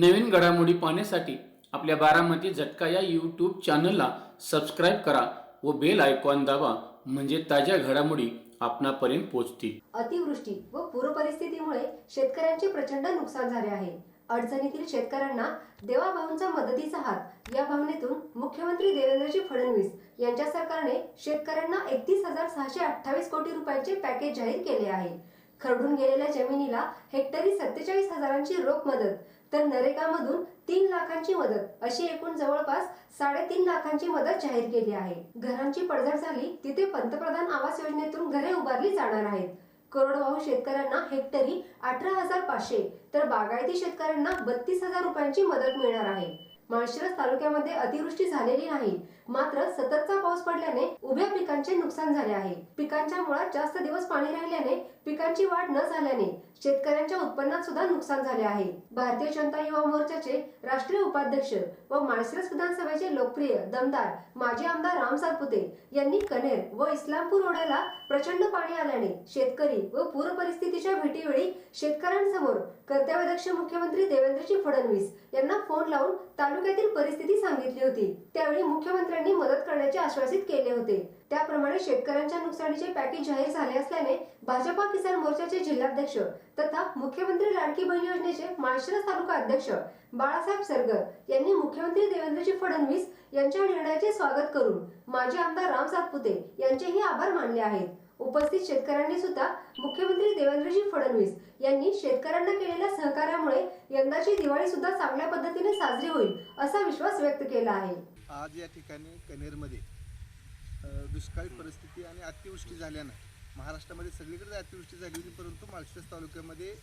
नवीन घडामोडी पाहण्यासाठी आपल्या बारामती झटका या यूट्यूब चॅनलला सबस्क्राईब करा व बेल आयकॉन दाबा म्हणजे ताज्या घडामोडी आपणापर्यंत पोहोचतील. अतिवृष्टी व पूरपरिस्थितीमुळे शेतकऱ्यांचे प्रचंड नुकसान झाले आहे. अडचणीतील शेतकऱ्यांना देवाभाऊंचा मदतीचा हात या भावनेतून मुख्यमंत्री देवेंद्रजी फडणवीस यांच्या सरकारने शेतकऱ्यांना एकतीस हजार सहाशे अठ्ठावीस कोटी रुपयांचे पॅकेज जाहीर केले आहे. खरडून गेलेल्या जमिनीला हेक्टरी सत्तेचाळीस हजारांची रोख मदत तर नरेगामधून तीन लाखांची मदत अशी एकूण जवळपास साडेतीन लाखांची मदत जाहीर केली आहे. घरांची पडझड झाली तिथे पंतप्रधान आवास योजनेतून घरे उभारली जाणार आहेत. कोरडवाहू शेतकऱ्यांना हेक्टरी अठरा हजार पाचशे तर बागायती शेतकऱ्यांना बत्तीस हजार रुपयांची मदत मिळणार आहे. माळशिरस तालुक्यामध्ये अतिवृष्टी झालेली नाही. मात्र सततचा पाऊस पडल्याने उभ्या पिकांचे नुकसान झाले आहे. पिकांच्या मुळात जास्त दिवस पाणी राहिल्याने पिकांची वाढ न झाल्याने शेतकऱ्यांच्या उत्पन्नात सुद्धा नुकसान झाले आहे. भारतीय जनता युवा मोर्चाचे राष्ट्रीय उपाध्यक्ष व माळशिरस विधानसभेचे लोकप्रिय दमदार माजी आमदार राम सातपुते यांनी कनेर व इस्लामपूर ओढ्याला प्रचंड पाणी आल्याने शेतकरी व पूर परिस्थिती भेटीवेळी शेतकऱ्यांसमोर कर्तव्यदक्ष मुख्यमंत्री देवेंद्रजी फडणवीस यांना फोन लावून तालुक्यातील परिस्थिती सांगितली होती. त्यावेळी मुख्यमंत्र्यांनी मदत करण्याचे आश्वासित केले होते. त्याप्रमाणे शेतकऱ्यांच्या नुकसानीचे पॅकेज जाहीर झाले असल्याने भाजपा किसान मोर्चाचे जिल्हाध्यक्ष तथा मुख्यमंत्री लाडकी बहीण योजनेचे माळशिरस तालुका अध्यक्ष बाळासाहेब सरगर यांनी मुख्यमंत्री देवेंद्रजी फडणवीस यांच्या निर्णयाचे स्वागत करून माजी आमदार राम सातपुते यांचेही आभार मानले आहेत. उपस्थित शेतकऱ्यांनी सुद्धा मुख्यमंत्री देवेंद्रजी फडणवीस यांनी शेतकऱ्यांना केलेल्या सहकार्यामुळे यंदाची दिवाळी सुद्धा चांगल्या पद्धतीने साजरी होईल असा विश्वास व्यक्त केला आहे. आज या ठिकाणी कनेरमध्ये दुष्काळी परिस्थिती आणि अतिवृष्टी झाल्यानं महाराष्ट्रामध्ये सगळीकडे अतिवृष्टी झाली होती परंतु माळशिरस तालुक्यामध्ये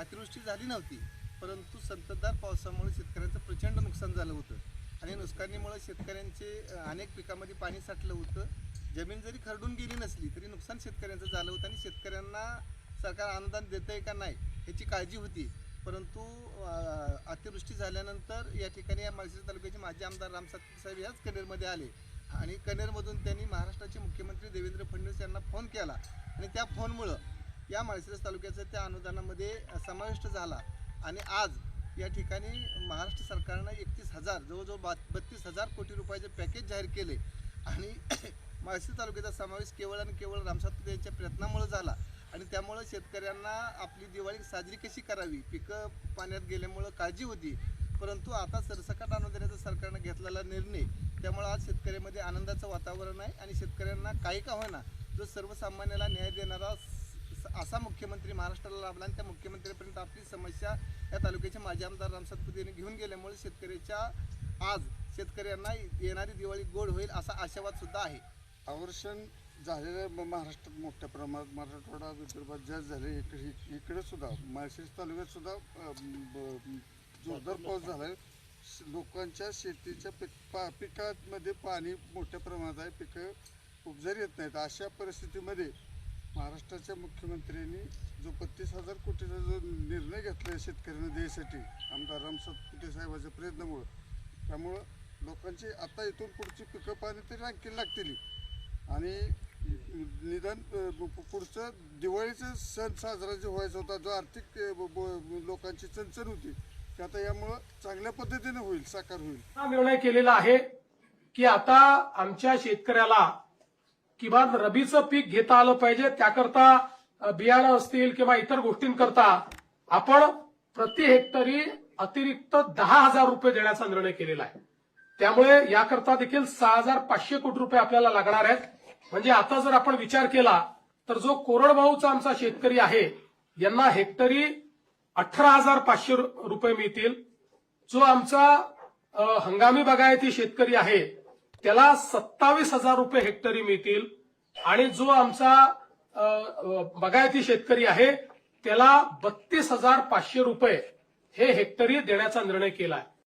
अतिवृष्टी झाली नव्हती. परंतु संततधार पावसामुळे शेतकऱ्यांचं प्रचंड नुकसान झालं होतं. आणि नुकसानीमुळे शेतकऱ्यांचे अनेक पिकामध्ये पाणी साठलं होतं. जमीन जरी खरडून गेली नसली तरी नुकसान शेतकऱ्यांचं झालं होतं आणि शेतकऱ्यांना सरकार अनुदान देतं आहे का नाही ह्याची काळजी होती. परंतु अतिवृष्टी झाल्यानंतर या ठिकाणी या माळशिरस तालुक्याचे माजी आमदार राम साहेब याच कनेरमध्ये आले आणि कनेरमधून त्यांनी महाराष्ट्राचे मुख्यमंत्री देवेंद्र फडणवीस यांना फोन केला आणि त्या फोनमुळं या माळशिरस तालुक्याचा त्या अनुदानामध्ये समाविष्ट झाला आणि आज या ठिकाणी महाराष्ट्र सरकारनं एकतीस हजार जवळजवळ बा बत्तीस हजार कोटी रुपयाचे पॅकेज जाहीर केले आणि माळशिरस तालुक्याचा समावेश केवळ आणि केवळ रामसातपुते यांच्या प्रयत्नामुळे झाला. आणि त्यामुळं शेतकऱ्यांना आपली दिवाळी साजरी कशी करावी? पिकं पाण्यात गेल्यामुळं काळजी होती. परंतु आता सरसकट अनुदानाचा सरकारनं घेतलेला निर्णय त्यामुळं आज शेतकऱ्यामध्ये आनंदाचं वातावरण आहे आणि शेतकऱ्यांना काही का होईना जो सर्वसामान्याला न्याय देणारा असा मुख्यमंत्री महाराष्ट्राला लाभला आणि त्या मुख्यमंत्र्यापर्यंत आपली समस्या या तालुक्याचे माजी आमदार रामसातपुते यांनी घेऊन गेल्यामुळे शेतकऱ्याच्या आज शेतकऱ्यांना येणारी दिवाळी गोड होईल असा आशावाद सुद्धा आहे. आवर्षण झालेलं म- महाराष्ट्रात मोठ्या प्रमाणात मराठवाडा विदर्भात जास्त झाले इकडे इकडे सुद्धा माळशिरस तालुक्यात सुद्धा अ, ब- जोरदार पाऊस झाला आहे लोकांच्या शेतीच्या पिक पा पिकामध्ये पाणी मोठ्या प्रमाणात आहे. पिकं उपजारी येत नाहीत. अशा परिस्थितीमध्ये महाराष्ट्राच्या मुख्यमंत्र्यांनी जो बत्तीस हजार कोटीचा जो निर्णय घेतला आहे शेतकऱ्यांना द्यायसाठी आमदार राम कुटे साहेबाच्या प्रयत्नामुळं त्यामुळं लोकांची आता इथून पुढची पिकं पाणी तरी आणखी लागतील. आणि निदान पुढचं दिवाळीचं सण साजरा जे व्हायचा होता जो आर्थिक लोकांची चणचण होती ते आता यामुळं चांगल्या पद्धतीने होईल साकार होईल. हा निर्णय केलेला आहे की आता आमच्या शेतकऱ्याला किमान रबीचं पीक घेता आलं पाहिजे त्याकरता बियाणं असतील किंवा इतर गोष्टींकरता आपण प्रति हेक्टरी अतिरिक्त दहा हजार रुपये देण्याचा निर्णय केलेला आहे. त्यामुळे याकरता देखील सहा हजार पाचशे कोटी रुपये आपल्याला लागणार आहेत. म्हणजे आता जर आपण विचार केला तर जो कोरडभाऊचा आमचा शेतकरी आहे यांना हेक्टरी अठरा हजार पाचशे रु- रुपये मिळतील. जो आमचा हंगामी बागायती शेतकरी आहे त्याला सत्तावीस हजार रुपये हेक्टरी मिळतील. आणि जो आमचा बागायती शेतकरी आहे त्याला बत्तीस हजार पाचशे रुपये हे हेक्टरी देण्याचा निर्णय केला आहे